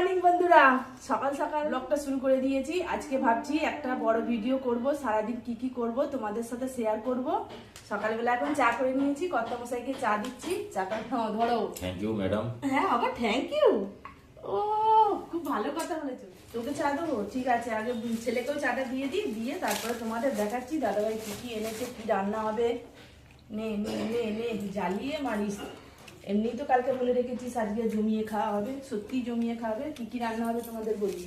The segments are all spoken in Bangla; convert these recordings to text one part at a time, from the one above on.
মর্নিং বন্ধুরা। সকাল সকাল ব্লগটা শুরু করে দিয়েছি। আজকে ভাবছি একটা বড় ভিডিও করব সারাদিন কি কি করব তোমাদের সাথে শেয়ার করব। সকালবেলা এখন চা করে নিয়েছি কর্তা মশাইকে চা দিচ্ছি। চাটা হ্যাঁ, ধরো। থ্যাংক ইউ ম্যাডাম হ্যাঁ আবার থ্যাংক ইউ ও খুব ভালো কথা বলেছ। তোকে চা দেবো? ঠিক আছে আগে ছেলেকেও চাটা দিয়ে দিই দিয়ে তারপরে তোমাদের দেখাচ্ছি দাদাভাই কি কি এনেছে কি রান্না হবে। নে নে নে নে জ্বালিয়ে মারিস। এমনি তো কালকে বলে রেখেছিস আজকে জমিয়ে খাওয়া হবে, সত্যি জমিয়ে খাওয়াবে কি কি রান্না হবে তোমাদের বলি।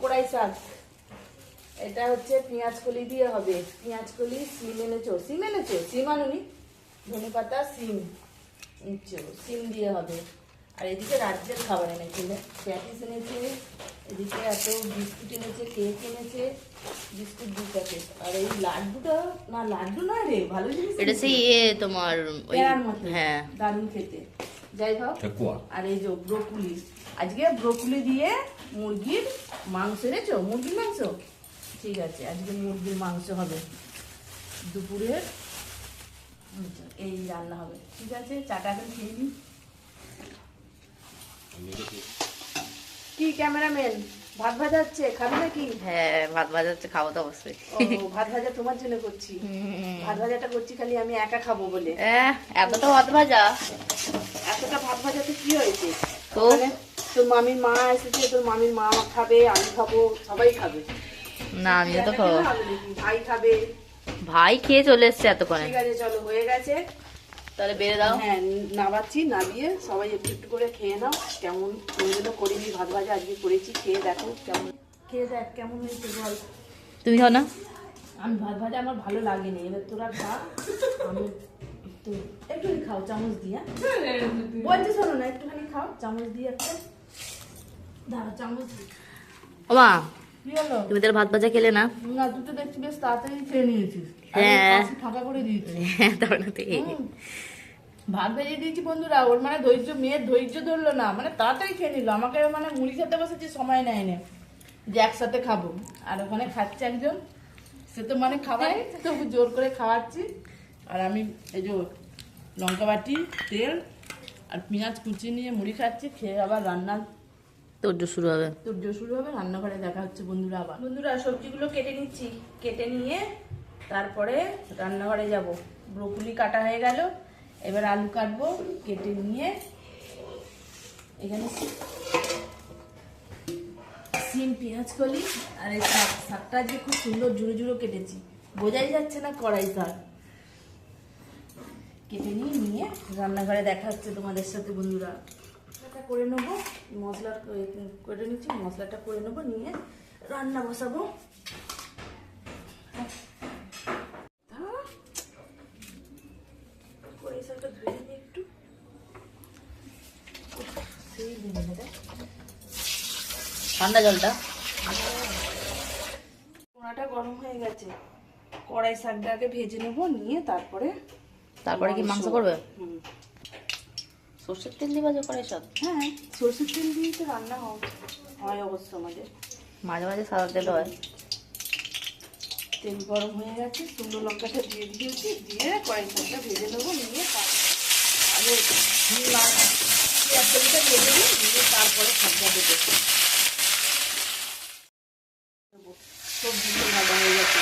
কড়াই শাক, এটা হচ্ছে পেঁয়াজ কলি দিয়ে হবে। পেঁয়াজ কলি, সিম এনেছো? সিম এনেছো? সিম আনুনি? ধনে পাতা সিম। এনেছো, সিম দিয়ে হবে। আর এদিকে রাজ্যের খাবার এনেছে প্যাটিস এনেছে এদিকে এত বিস্কুট এনেছে কেক এনেছে বিস্কুট দু প্যাকেট। আর এই লাড্ডুটা না লাড্ডু নয় রে ভালো জিনিস এটা সেই তোমার ওই হ্যাঁ। দারুণ খেতে। যাই হোক আর এই যে ব্রোকুলি আজকে ব্রোকুলি দিয়ে মুরগির মাংস এনেছো? মুরগির মাংস? ঠিক আছে আজকে মুরগির মাংস হবে। দুপুরের এই রান্না হবে। ঠিক আছে চাটা এখন খেয়ে নিই কি ক্যামেরাম্যান? ভাত ভাজা হচ্ছে খাবে নাকি? হ্যাঁ ভাত ভাজা হচ্ছে খাব তো অবশ্যই। ভাত ভাজা তোমার জন্য করছি। ভাত ভাজাটা করছি খালি আমি একা খাব বলে। এতটা ভাত ভাজা। এতটা ভাত ভাজাতে কি হয়েছে? তো? তোর মামির মা এসেছে তোর মামির মা খাবে আমি খাব সবাই খাবে। না আমি তো খাব? ভাই খাবে। ভাই খেয়ে চলে এসছে এতক্ষণে। ঠিক আছে চলো হয়ে গেছে। তাহলে বেড়ে দাও। হ্যাঁ নাবাচ্ছি নাবিয়ে সবাই একটু একটু করে খেয়ে নাও। কেমন কোনগুলো করিনি ভাত ভাজা আজকে করেছি খেয়ে দেখো কেমন। খেয়ে দেখ কেমন হয়েছে বল। তুমি খাও না? আমি ভাত ভাজা আমার ভালো লাগেনি এবার তোরা খা। আমি একটু একটুখানি খাও চামচ দিয়ে বলছি শোনো না একটুখানি খাও চামচ দিয়ে একটা। দাঁড়া চামচ দি। ওমা কি হলো? তুমি তাহলে ভাত ভাজা খেলে না? না তুই তো দেখছি বেশ তাড়াতাড়ি খেয়ে নিয়েছিস। হ্যাঁ। ফাঁকা করে দিয়েছি। হ্যাঁ তারপরে না তো এই। হুম। ভাত ভেজে দিয়েছি বন্ধুরা ওর মানে ধৈর্য মেয়ের ধৈর্য ধরলো না মানে তাড়াতাড়ি খেয়ে নিল। আমাকে মানে মুড়ি খেতে বসেছি সময় নেয় না যে একসাথে খাব। আর ওখানে খাচ্ছে একজন সে তো মানে খাবাই তবু জোর করে খাওয়াচ্ছি। আর আমি এই যে লঙ্কা বাটি তেল আর পেঁয়াজ কুচি নিয়ে মুড়ি খাচ্ছি খেয়ে আবার রান্না তোর শুরু হবে। তোর্য শুরু হবে রান্নাঘরে দেখা হচ্ছে বন্ধুরা আবার। বন্ধুরা সবজিগুলো কেটে নিচ্ছি। কেটে নিয়ে তারপরে রান্নাঘরে যাব। ব্রকুলি কাটা হয়ে গেল। এবার আলু কাটবো, কেটে নিয়ে এখানে সিম, পেঁয়াজ কলি আর এই শাক। শাকটা আজকে খুব সুন্দর জুড়ো জুড়ো কেটেছি। বোঝাই যাচ্ছে না কড়াই শাক। কেটে নিয়ে নিয়ে রান্নাঘরে দেখা হচ্ছে তোমাদের সাথে বন্ধুরা। করে নেব, মশলা করে নিচ্ছি, মশলাটা করে নেব, নিয়ে রান্না বসাবো। কড়াই ধুয়ে নিই একটু। ঠান্ডা জলটা। কড়াটা গরম হয়ে গেছে। কড়াই শাকটাকে ভেজে নেব নিয়ে তারপরে তারপরে কি মাংস। করবে? হুম। সর্ষের তেল দিয়ে ভাজা করে সব হ্যাঁ সরষের তেল দিয়েই তো রান্না হয় হয় অবশ্য আমাদের। মাঝে মাঝে সাদা তেল হয়। তেল গরম হয়ে গেছে, শুকনো লঙ্কাটা দিয়ে দিয়েছি, দিয়ে কড়াই শাকটা ভেজে নেব, নিয়ে নিয়ে তারপরে দেবো। হয়ে গেছে।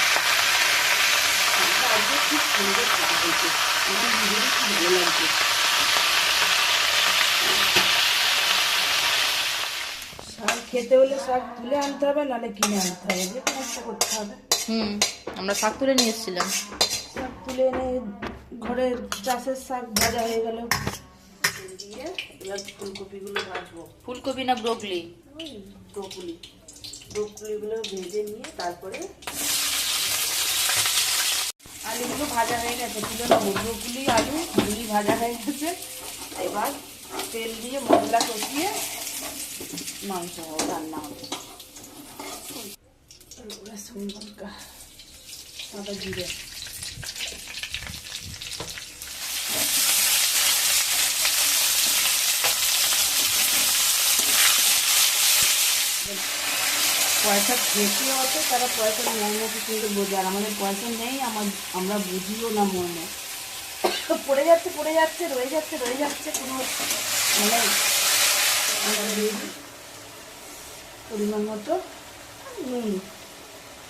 খুব সুন্দর খুব ভালো লাগছে। শাক খেতে হলে শাক তুলে আনতে হবে, নাহলে কিনে আনতে হবে। যে কোনো করতে হবে। হুম আমরা শাক তুলে নিয়ে এসেছিলাম। শাক তুলে এনে ঘরে চাষের শাক ভাজা হয়ে গেল। তেল দিয়ে এবার ফুলকপিগুলো ভাজবো। ফুলকপি না ব্রোকলি? ব্রকুলি। ব্রকুলিগুলো ভেজে নিয়ে তারপরে আলুগুলো ভাজা হয়ে গেছে। তুলে নেব ব্রকুলি আলু দুই ভাজা হয়ে গেছে। এবার তেল দিয়ে মশলা কষিয়ে মাংস রান্না হবে। রসুন লঙ্কা সাদা জিরে পয়সা বেশি হতো তারা পয়সার মর্ম কিন্তু বোঝে আর আমাদের পয়সা নেই আমার আমরা বুঝিও না মর্ম পড়ে যাচ্ছে পড়ে যাচ্ছে রয়ে যাচ্ছে রয়ে যাচ্ছে কোনো মানে। পরিমাণ মতো নুন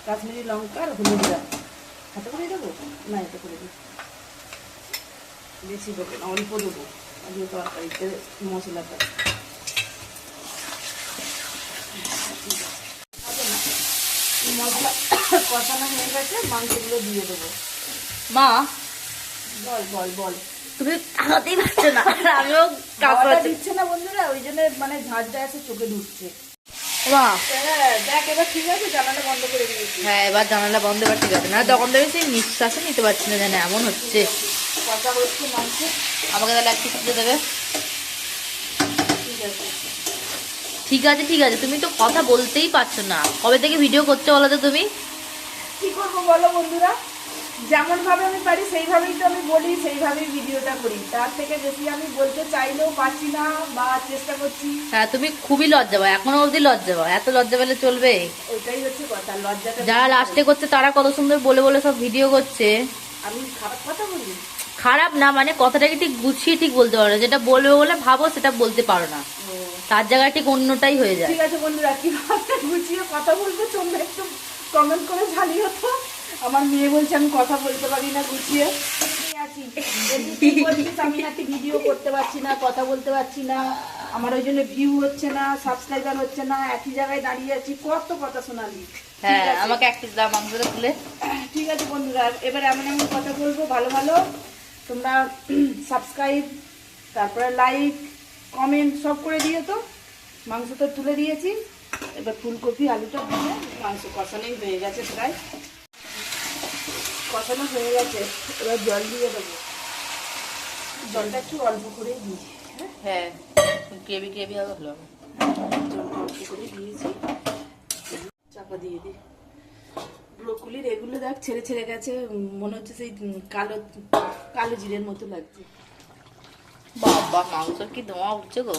কাশ্মীরি লঙ্কা আর হলুদ দেওয়া হাতে করে দেবো? না এতে করে দিই বেশি দেবো না অল্প দেবো। আজকে তরকারিতে মশলাটা মশলা কষানো হয়ে গেছে মাংসগুলো দিয়ে দেবো। মা? বল বল বল। তুমি পারছ না? আমিও দিচ্ছে না বন্ধুরা ওই জন্য মানে ঝাঁঝটা আছে চোখে ঢুকছে। হ্যাঁ এবার ঠিক আছে জানালা বন্ধ হ্যাঁ এবার জানালা বন্ধ এবার ঠিক আছে না তখন থেকে সেই নিঃশ্বাসও নিতে পারছি না জানে এমন হচ্ছে। আমাকে তাহলে একটু খেতে দেবে। ঠিক আছে। ঠিক আছে ঠিক আছে তুমি তো কথা বলতেই পারছ না। কবে থেকে ভিডিও করছ বলো তো তুমি? কি করব বলো বন্ধুরা? যেমন ভাবে আমি পারি সেইভাবেই তো আমি বলি সেইভাবেই ভিডিওটা করি। তার থেকে বেশি আমি বলতে চাইলেও পারছি না বা চেষ্টা করছি। হ্যাঁ তুমি খুবই লজ্জা পাও এখনও অবধি লজ্জা পাও এত লজ্জা পেলে চলবে? ওইটাই হচ্ছে কথা লজ্জাটা যারা লাস্টে করছে তারা কত সুন্দর বলে বলে সব ভিডিও করছে। আমি খারাপ কথা বলি? খারাপ না মানে কথাটাকে ঠিক গুছিয়ে ঠিক বলতে পারো না। যেটা বলবে বলে ভাবো সেটা বলতে পারো না। তার জায়গায় ঠিক অন্যটাই হয়ে যায়। ঠিক আছে বন্ধুরা কীভাবে গুছিয়ে কথা বলব তোমরা একটু কমেন্ট করে জানিও তো। আমার মেয়ে বলছে আমি কথা বলতে পারি না গুছিয়ে। আছি। আমি নাকি ভিডিও করতে পারছি না কথা বলতে পারছি না। আমার ওই জন্য ভিউ হচ্ছে না সাবস্ক্রাইবার হচ্ছে না একই জায়গায় দাঁড়িয়ে আছি কত কথা শোনালি হ্যাঁ আমাকে এক পিস দাও মাংসটা তুলে। ঠিক আছে বন্ধুরা এবার এমন এমন কথা বলব ভালো ভালো। তোমরা সাবস্ক্রাইব তারপরে লাইক কমেন্ট সব করে দিও তো। মাংস তো তুলে দিয়েছি। এবার ফুলকপি আলুটা দিয়ে মাংস কষানোই হয়ে গেছে প্রায়। কষানো হয়ে গেছে এবার জল দিয়ে দেবো। জলটা একটু অল্প করেই দিই হ্যাঁ? হ্যাঁ গ্রেভি গ্রেভি হবে ভালো। জলটা অল্প করে দিয়েছি। চাপা দিয়ে দিই। ব্রোকলির এগুলো দেখ ছেড়ে ছেড়ে গেছে মনে হচ্ছে সেই কালো কালো জিরের মতো লাগছে। বাবা মাংসর কি ধোঁয়া উঠছে গো।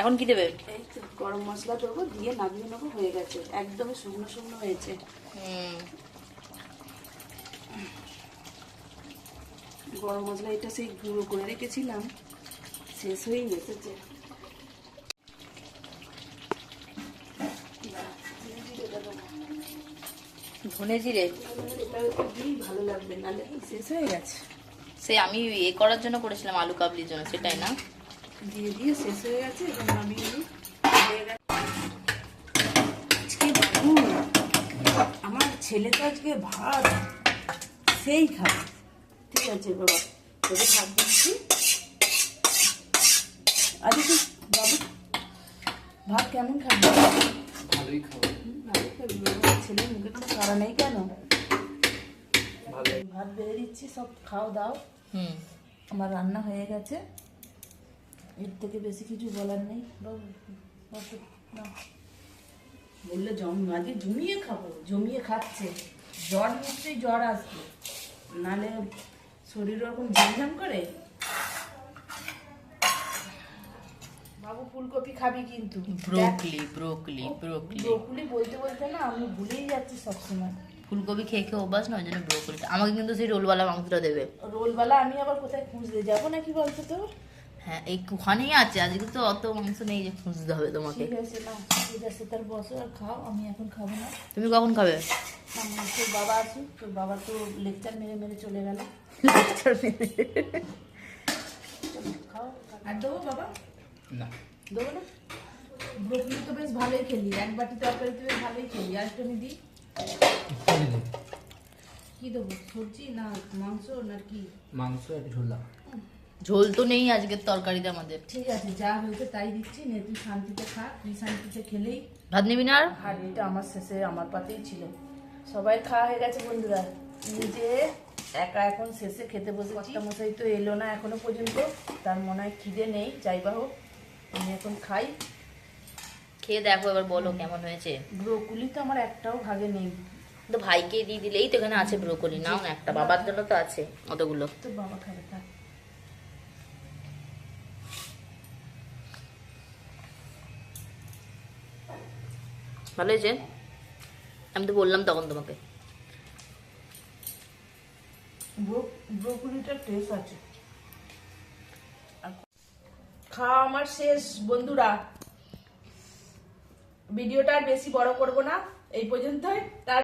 এখন কি দেবে? এই তো গরম মশলা দেবো দিয়ে নামিয়ে নেব হয়ে গেছে। একদমই শুকনো শুকনো হয়েছে। হুম। গরম মশলা এটা সেই গুঁড়ো করে রেখেছিলাম। শেষ হয়েই এসেছে ধনে জিরে? ভালো লাগবে নাহলে শেষ হয়ে গেছে। সে আমি এ করার জন্য করেছিলাম আলু কাবলির জন্য সেটাই না? দিয়ে দিয়ে শেষ হয়ে গেছে এবং হয়ে গেছে। বাবু আমার ছেলে তো আজকে ভাত সেই খাবে ঠিক আছে বাবা। তোকে ভাত দিচ্ছি। আরে তুই বাবু ভাত কেমন খাবি? ভালোই খাব। হুম, খাবি বাবা। ছেলের মুখে কোনো সারা নেই কেন? ভাত বেড়ে দিচ্ছি সব খাও দাও। হুম। আমার রান্না হয়ে গেছে। এর থেকে বেশি কিছু বলার নেই। বাবু, নাও। বললে জম আজকে জমিয়ে খাব জমিয়ে খাচ্ছে। জ্বর নিশ্চয়ই জ্বর আসবে। নালে শরীর ওরকম ঝামঝাম করে? বাবু ফুলকপি খাবি কিন্তু। Broccoli broccoli broccoli. ব্রোকলি বলতে বলতে না আমি ভুলেই যাচ্ছি সবসময়। ফুলকপি খেয়ে খেয়ে অভ্যাস না ওই জন্য ব্রোকলিটা। আমাকে কিন্তু সেই রোলওয়ালা মাংসটা দেবে। রোলবেলা আমি আবার কোথায় খুঁজতে? যাব নাকি বলতো তো? হ্যাঁ এই ওখানেই আছে। আজকে তো অত মাংস নেই যে খুঁজতে হবে তোমাকে। ঠিক আছে না ঠিক আছে তার বসো আর খাও। আমি এখন খাব না। তুমি কখন খাবে? তোর বাবা আসুক তোর বাবা তো লেকচার মেরে মেরে চলে গেল। চলো, খাও আর দেবো বাবা? না। দেবো না? ব্রোকলি তো বেশ ভালোই খেলি এক বাটি তরকারি তো বেশ ভালোই খেলি। আর আমি দিই? কি দেবো? সবজি না মাংস না কি? মাংস আর ঝোলা। ঝোল তো নেই আজকের তরকারিতে আমাদের। ঠিক আছে যা হয়েছে তাই দিচ্ছি। নে তুই শান্তিতে খা তুই শান্তিতে খেলেই। ভাত নিবি না আর? হাঁড়িটা আমার শেষে আমার পাতেই ছিল। সবাই খাওয়া হয়ে গেছে বন্ধুরা। নিজে একা এখন শেষে খেতে বসে মশাই তো এলো না এখনও পর্যন্ত। তার মনে হয় খিদে নেই যাই বা হোক আমি এখন খাই। খেয়ে দেখো এবার বলো কেমন হয়েছে। ব্রোকলি তো আমার একটাও ভাগে নেই। তো ভাইকে দিয়ে দিলেই তো এখানে আছে ব্রোকলি নাও না একটা বাবার জন্য তো আছে অতগুলো। তো বাবা খাবে থাক ভালো হয়েছে? আমি তো বললাম তখন তোমাকে। খাওয়া আমার শেষ, বন্ধুরা। ভিডিওটা বেশি বড় করব না। এই পর্যন্তই। তার